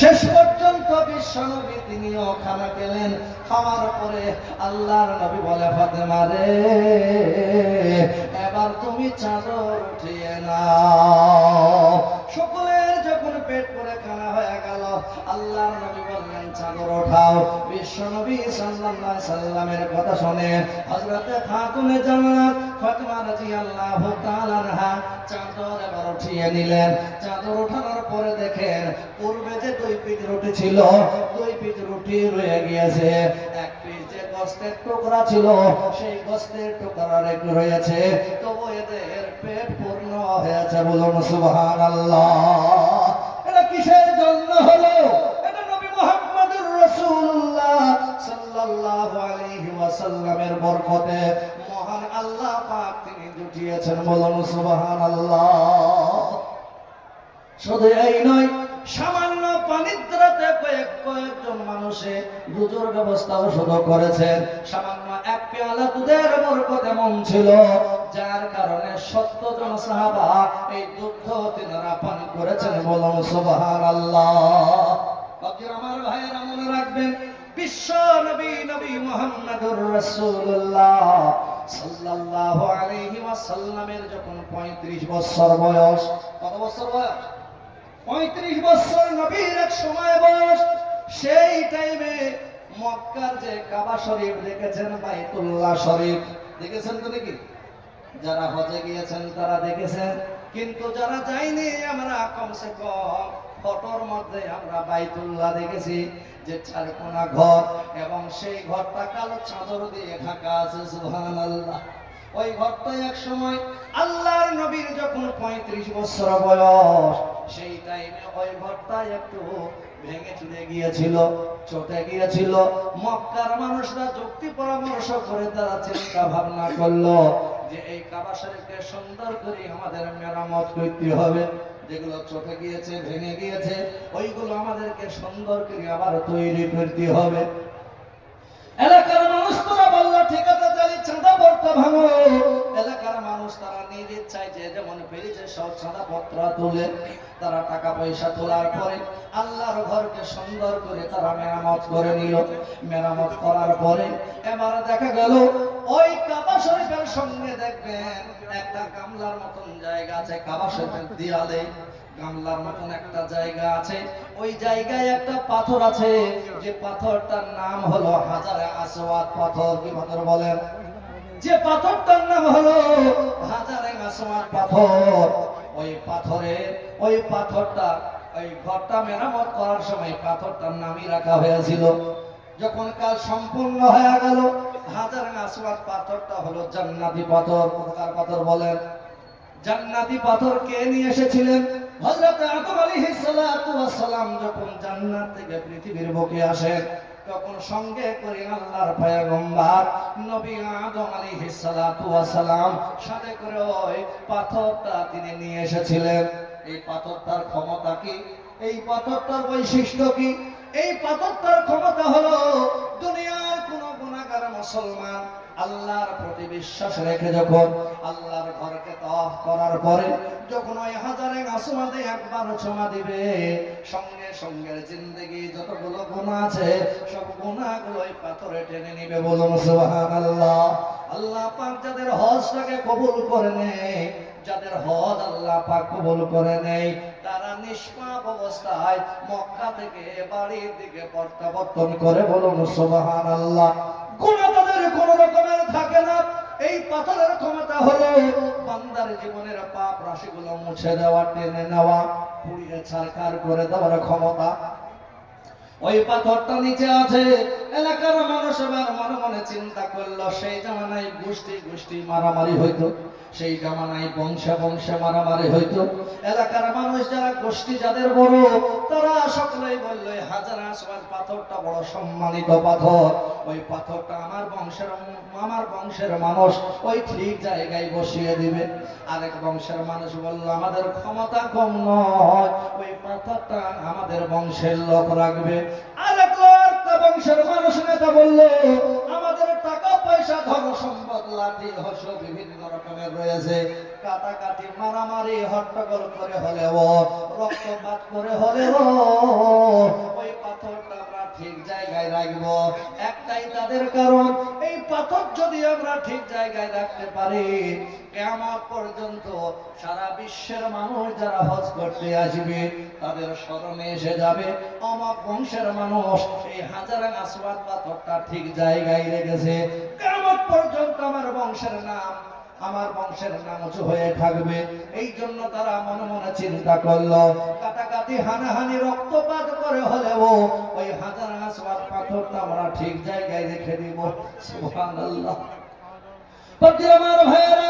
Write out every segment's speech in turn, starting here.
শেষ পর্যন্ত বিশ্বনবী তিনিও খানা খেলেন খাওয়ার পরে আল্লাহর নবী বলে, ফাতেমা মারে এবার তুমি চাদর উঠিয়ে না সকলের যখন পেট আল্লাহর নবী বললেন চাদর ওঠাও। বিশ্বনবী সাল্লাল্লাহু সাল্লামের কথা শুনে হযরতে খাতুনে জান্নাত ফাতেমা রাদিয়াল্লাহু তাআলা চাদর এবার উঠিয়ে নিলেন। চাদর ওঠানোর পরে দেখেন, পূর্বে যে দুই পিঠ রুটি ছিল, দুই পিঠ রুটি রয়ে গিয়েছে। এক পিঠ যে গোস্তের টুকরা ছিল, সেই গোস্তের টুকরা রয়েছে। তবু এদের পেট পূর্ণ হয়েছে বলুন, সুবহানাল্লাহ। সাল্লাল্লাহু আলাইহি ওয়াসাল্লামের বরকতে মহান আল্লাহ পাক তিনি জুটিয়েছেন। বলুন সুবহানাল্লাহ। শুধু এই নয়, সামান্য পানিদ্রাতে কয়েক কয়েকজন মানুষে দুধের ব্যবস্থাও শুধু করেছেন। সামান্য এক পেয়ালা দুধের বরকত এমন ছিল, যার কারণে সত্য জন সাহাবা এই দুগ্ধ তিনারা পান করেছেন। বলুন সুবহান আল্লাহ আমার ভাইয়েরা মনে রাখবেন বিশ্ব নবী নবী মোহাম্মদুর রাসূলুল্লাহ সাল্লাল্লাহু আলাইহি ওয়াসাল্লামের যখন 35 বছর বয়স, কত বছর বয়স? পঁয়ত্রিশ বছর নবীর এক সময় বয়স। সেই টাইমে মক্কার যে কাবা শরীফ দেখেছেন, বাইতুল্লাহ শরীফ, দেখেছেন তো নাকি? যারা হজে গিয়েছেন তারা দেখেছেন। কিন্তু যারা যায়নি, আমরা কমসে কম ফটোর মধ্যে আমরা বাইতুল্লাহ দেখেছি যে চারকোনা ঘর এবং সেই ঘরটা কালো চাদর দিয়ে ঢাকা আছে, সুবহানাল্লাহ। ওই ঘরটা এক সময় আল্লাহর নবীর যখন পঁয়ত্রিশ বছর বয়স, সেই টাইমে ওই ঘরটা একটু ভেঙে চুরে গিয়েছিল, চটে গিয়েছিল। মক্কার মানুষরা যুক্তি পরামর্শ করে তারা চিন্তা ভাবনা করল যে এই কাবা শরীফকে সুন্দর করে আমাদের মেরামত করতে হবে। যেগুলো চটে গিয়েছে, ভেঙে গিয়েছে, ওইগুলো আমাদেরকে সুন্দর করে আবার তৈরি করতে হবে। এলাকার মানুষ তোরা বলল, ঠিক আছে, তাহলে চাঁদা পত্র ভাঙো। এলাকার মানুষ তারা নিজ ইচ্ছায় যে যেমন পেরেছে, সব চাঁদা পত্র তুলে তারা টাকা পয়সা তোলার পরে আল্লাহর ঘরকে সুন্দর করে তারা মেরামত করে নিল। মেরামত করার পরে এবার দেখা গেল, ওই শরীফের সঙ্গে দেখবেন, একটা গামলার মতন জায়গা আছে, কাবা শরীফের দেয়ালে। গামলার মতন একটা জায়গা আছে। ওই জায়গায় একটা পাথর আছে, যে পাথরটার নাম হলো হাজারে পাথর, কি পাথর বলেন? যে পাথরটার নাম হলো হাজারে পাথর। ওই ওই পাথরটা, ওই ঘরটা মেরামত করার সময় পাথরটার নামই রাখা হয়েছিল। যখন কাজ সম্পূর্ণ হয়ে গেল হাজার আসওয়াদ পাথরটা হলো জান্নাতি পাথর। কোথাকার পাথর বলেন? জান্নাতি পাথর কে নিয়ে এসেছিলেন? হযরত আদম আলাইহিস সালাতু ওয়াস সালাম যখন জান্নাত থেকে পৃথিবীর বুকে আসেন তখন সঙ্গে করে আল্লাহর পয়গম্বর নবী আদম আলাইহিস সালাতু ওয়াস সালাম সাথে করে ওই পাথরটা তিনি নিয়ে এসেছিলেন। এই পাথরটার ক্ষমতা কি? এই পাথরটার বৈশিষ্ট্য কি? এই পাথরটার ক্ষমতা হলো গুণাগার মুসলমান আল্লাহর প্রতি বিশ্বাস রেখে যখন আল্লাহর ঘরকে তফ করার পরে যখন ওই হাজারে আসমাদে একবার ছোঁয়া দিবে, সঙ্গে সঙ্গে জিন্দগি যতগুলো গুণা আছে, সব গুণাগুলো ওই পাথরে টেনে নিবে বলুন সুবহানাল্লাহ। আল্লাহ আল্লাহ পাক যাদের হজটাকে কবুল করে নেয়, যাদের হজ আল্লাহ পাক কবুল করে নেই তারা নিষ্পাপ অবস্থায় মক্কা থেকে বাড়ির দিকে প্রত্যাবর্তন করে বলুন সুবহানাল্লাহ। রকমের থাকে না, এই পাথরের ক্ষমতা হলো বান্দার জীবনের পাপ রাশিগুলো মুছে দেওয়া, টেনে নেওয়া, পুড়িয়ে ছাড়কার করে দেওয়ার ক্ষমতা ওই পাথরটা নিচে আছে। এলাকার মানুষ এবার মনে মনে চিন্তা করল, সেই জামানায় গোষ্ঠী গোষ্ঠী মারামারি হইতো, সেই জামানায় বংশে বংশে মারামারি হইতো। এলাকার মানুষ যারা গোষ্ঠী যাদের বড়, তারা সকলেই বলল হাজার আসবার পাথরটা বড় সম্মানিত পাথর। ওই পাথরটা আমার বংশের আমার বংশের মানুষ ওই ঠিক জায়গায় বসিয়ে দিবে। আরেক বংশের মানুষ বলল, আমাদের ক্ষমতা কম নয় ওই পাথরটা আমাদের বংশের লোক রাখবে। আর বংশের মানুষ নেতা বলল, আমাদের টাকা, পয়সা, ধন সম্পদ, লাঠি হস বিভিন্ন রকমের রয়েছে। কাটাকাটি, মারামারি, হট্টগোল করে হলেও, রক্তপাত করে হলেও জায়গায় রাখব, একটাই তাদের কারণ, এই পাথর যদি আমরা ঠিক জায়গায় রাখতে পারি কেমন পর্যন্ত সারা বিশ্বের মানুষ যারা হজ করতে আসবে, তাদের স্মরণে এসে যাবে, অমাক বংশের মানুষ এই হাজার আসবাদ পাথরটা ঠিক জায়গায় রেখেছে। কেমন পর্যন্ত আমার বংশের নাম আমার বংশের নাম উঁচু হয়ে থাকবে। এই জন্য তারা মনে মনে চিন্তা করল, কাটাকাটি হানাহানি রক্তপাত করে হলেও ওই হাজার আসবাদ পাথরটা আমরা ঠিক জায়গায় রেখে দিব। সুবহানাল্লাহ। আমার ভাইয়েরা,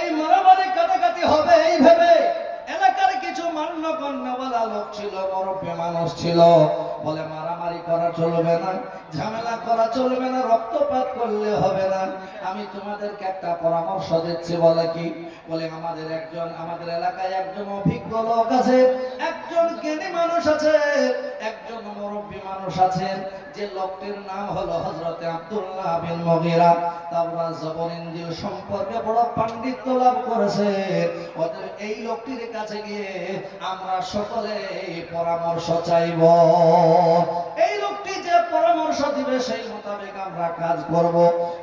এই মারামারি কাটাকাটি হবে এই ভেবে এলাকার কিছু মান্য কন্যাওয়ালা লোক ছিল, মুরব্বী মানুষ ছিল। বলে মারামারি করা চলবে না, ঝামেলা করা চলবে না, রক্তপাত করলে হবে না। আমি তোমাদেরকে একটা পরামর্শ দিচ্ছি, বলে কি? বলে আমাদের একজন, আমাদের এলাকায় একজন অভিজ্ঞ লোক আছে, একজন জ্ঞানী মানুষ আছে, একজন মুরব্বী মানুষ আছেন যে লোকটির নাম হলো হযরতে আব্দুল্লাহ বিন মুগীরা। তাওরা জবর ইনজিল সম্পর্কে বড় পাণ্ডিত্য লাভ করেছে। অতএব এই লোকটির কাছে গিয়ে আমরা সকলে পরামর্শ চাইব। এই লোকটি যে পরামর্শ দিবে, সেই মোতাবেক আমরা কাজ করব।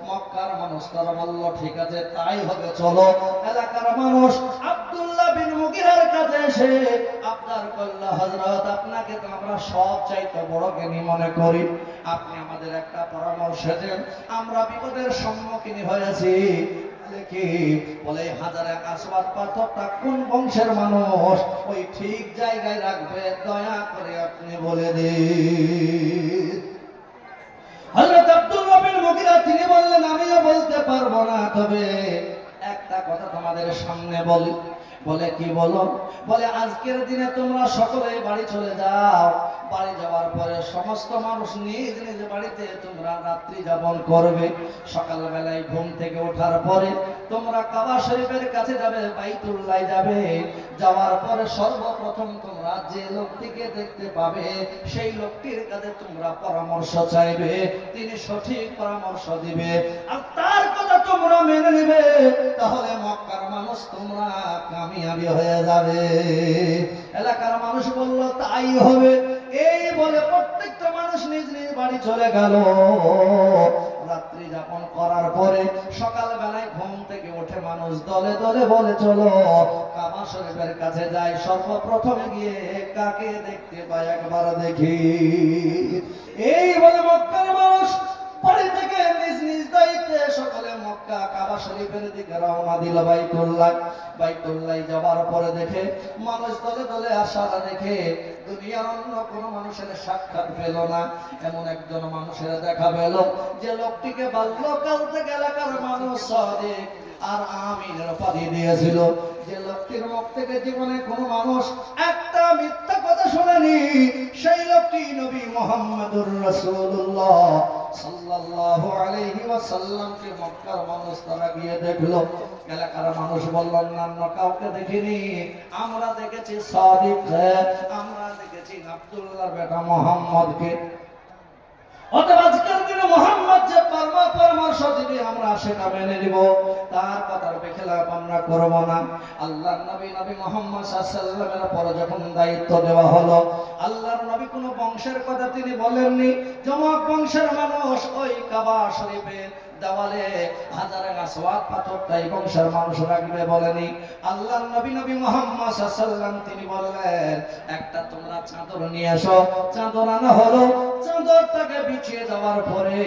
মক্কার মানুষ তারা বলল, ঠিক আছে, তাই হবে, চলো। এলাকার মানুষ আব্দুল্লাহ বিন মুগিরার কাছে এসে আবদার করল হযরত, আপনাকে তো আমরা সব চাইতে বড় জ্ঞানী মনে করি। আপনি আমাদের একটা পরামর্শ দেন। আমরা বিপদের সম্মুখীন হয়েছি। দেখি, বলে, হাজার আসবাদ পাথরটা কোন বংশের মানুষ? ওই ঠিক জায়গায় রাখবে, দয়া করে আপনি বলে দিন। হজরত আব্দুল রবির মুগিরা তিনি বললেন, আমিও বলতে পারব না, তবে একটা কথা তোমাদের সামনে বলি। বলে কি বলো? বলে, আজকের দিনে তোমরা সকলে বাড়ি চলে যাও। বাড়ি যাওয়ার পরে সমস্ত মানুষ নিজ নিজ বাড়িতে তোমরা রাত্রি যাপন করবে। সকালবেলায় ঘুম থেকে ওঠার পরে তোমরা কাবা শরীফের কাছে যাবে, বাইতুল্লাহ যাবে। যাওয়ার পরে সর্বপ্রথম তোমরা যে লোকটিকে দেখতে পাবে, সেই লোকটির কাছে তোমরা পরামর্শ চাইবে। তিনি সঠিক পরামর্শ দিবে। আর তোমরা মেনে নেবে, তাহলে মক্কার মানুষ তোমরা কামিয়াবি হয়ে যাবে। এলাকার মানুষ বলল, তাই হবে। এই বলে প্রত্যেকটা মানুষ নিজ নিজ বাড়ি চলে গেল। রাত্রি যাপন করার পরে সকাল বেলায় ঘুম থেকে ওঠে মানুষ দলে দলে বলে, চলো কাবা শরীফের কাছে যাই। সর্বপ্রথম গিয়ে কাকে দেখতে পাই একবার দেখি। এই বলে মক্কার মানুষ নিজ নিজ দায়িত্বে সকলে মক্কা কাবা শরীফের দিকে রওনা দিল বাইতুল্লাহ। বাইতুল্লাহ যাবার পরে দেখে মানুষ দলে দলে আসা দেখে দুনিয়ার অন্য কোনো মানুষের সাক্ষাৎ পেল না। এমন একজন মানুষের দেখা পেল যে লোকটিকে বাল্যকাল থেকে এলাকার মানুষ সাদেক আর আমিনের উপাধি দিয়েছিল। যে লোকটির মুখ থেকে জীবনে কোনো মানুষ একটা মিথ্যা কথা শোনেনি, সেই লোকটি নবী মোহাম্মদুর দেখল। এলাকার মানুষ বলল কাউকে দেখিনি। আমরা দেখেছি আমরা দেখেছি মোহাম্মদ যে পারমা পরামর্শ দিবে, আমরা সেটা মেনে নিব। তার কথার বেখেলাপ আমরা করব না। আল্লাহ নবী নবী মোহাম্মদ সাল্লামের পরে যখন দায়িত্ব দেওয়া হলো, আল্লাহর নবী কোনো বংশের কথা তিনি বলেননি। জমক বংশের মানুষ ওই কাবা শরীফে দেওয়ালে হাজার হাজারে আসওয়াদ পাথরটাই বংশের মানুষ রাখবে বলেনি। আল্লাহর নবী নবী মোহাম্মদ তিনি বললেন, একটা তোমরা চাদর নিয়ে এসো। চাদর আনা হলো। চাদরটাকে বিছিয়ে দেওয়ার পরে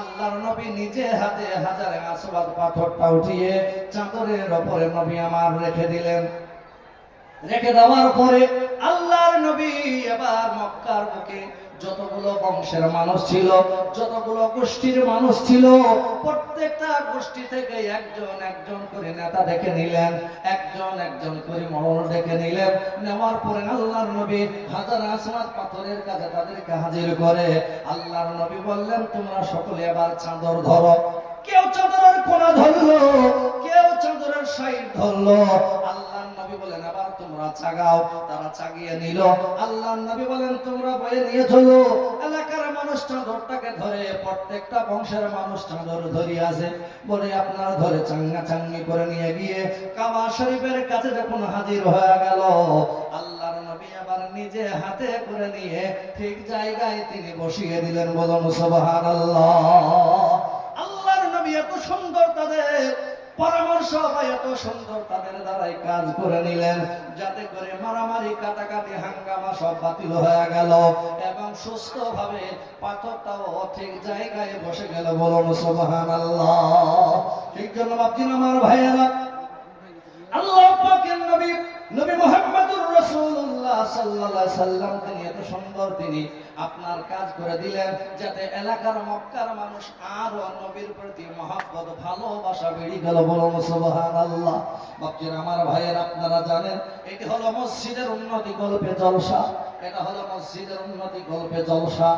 আল্লাহর নবী নিজে হাতে হাজারে আসওয়াদ পাথরটা উঠিয়ে চাদরের ওপরে নবী আমার রেখে দিলেন। রেখে দেওয়ার পরে আল্লাহর নবী এবার মক্কার বুকে যতগুলো বংশের মানুষ ছিল, যতগুলো গোষ্ঠীর মানুষ ছিল, প্রত্যেকটা গোষ্ঠী থেকে একজন একজন করে নেতা ডেকে নিলেন, একজন একজন করে মরণ ডেকে নিলেন। নেওয়ার পরে আল্লাহর নবী হাজার আসমাত পাথরের কাছে তাদেরকে হাজির করে আল্লাহর নবী বললেন, তোমরা সকলে এবার চাদর ধরো। কেউ চাদরের কোনা ধরলো, কেউ চাদরের সাইড ধরলো। আল্লাহর নবী বলেন, আবার তোমরা চাগাও। তারা চাগিয়ে নিল। আল্লাহর নবী বলেন, তোমরা বয়ে নিয়ে চলো। এলাকার মানুষ চাদরটাকে ধরে, প্রত্যেকটা বংশের মানুষ চাদর ধরি আছে বলে আপনারা ধরে চাঙ্গা চাঙ্গি করে নিয়ে গিয়ে কাবা শরীফের কাছে যখন হাজির হয়ে গেল, আল্লাহর নবী আবার নিজে হাতে করে নিয়ে ঠিক জায়গায় তিনি বসিয়ে দিলেন। বলুন, সুবহানাল্লাহ। আল্লাহর নবী এত সুন্দর তাদের পরামর্শ বা এত সুন্দর তাদের দ্বারাই কাজ করে নিলেন। যাতে করে মারামারি, কাটাকাটি, হাঙ্গামা সব বাতিল হয়ে গেল এবং সুস্থভাবে পাথরটাও ঠিক জায়গায় বসে গেল বলুন সুবহান আল্লাহ ঠিক জন্য ভাবছেন আমার ভাইয়েরা, আল্লাহ পাকের নবী নবী মুহাম্মদুর রাসূলুল্লাহ সাল্লাল্লাহু আলাইহি সাল্লাম তিনি এত সুন্দর তিনি আপনার কাজ করে দিলেন যাতে এলাকার মক্কার মানুষ আরও নবীর প্রতি মহাব্বত, ভালোবাসা বেড়ে গেল। বলুন, সুবহানাল্লাহ। বাপজির আমার ভাইয়ের আপনারা জানেন, এটি হলো মসজিদের উন্নতি গল্পে জলসা। এটা হলো মসজিদের উন্নতি গল্পে জলসা।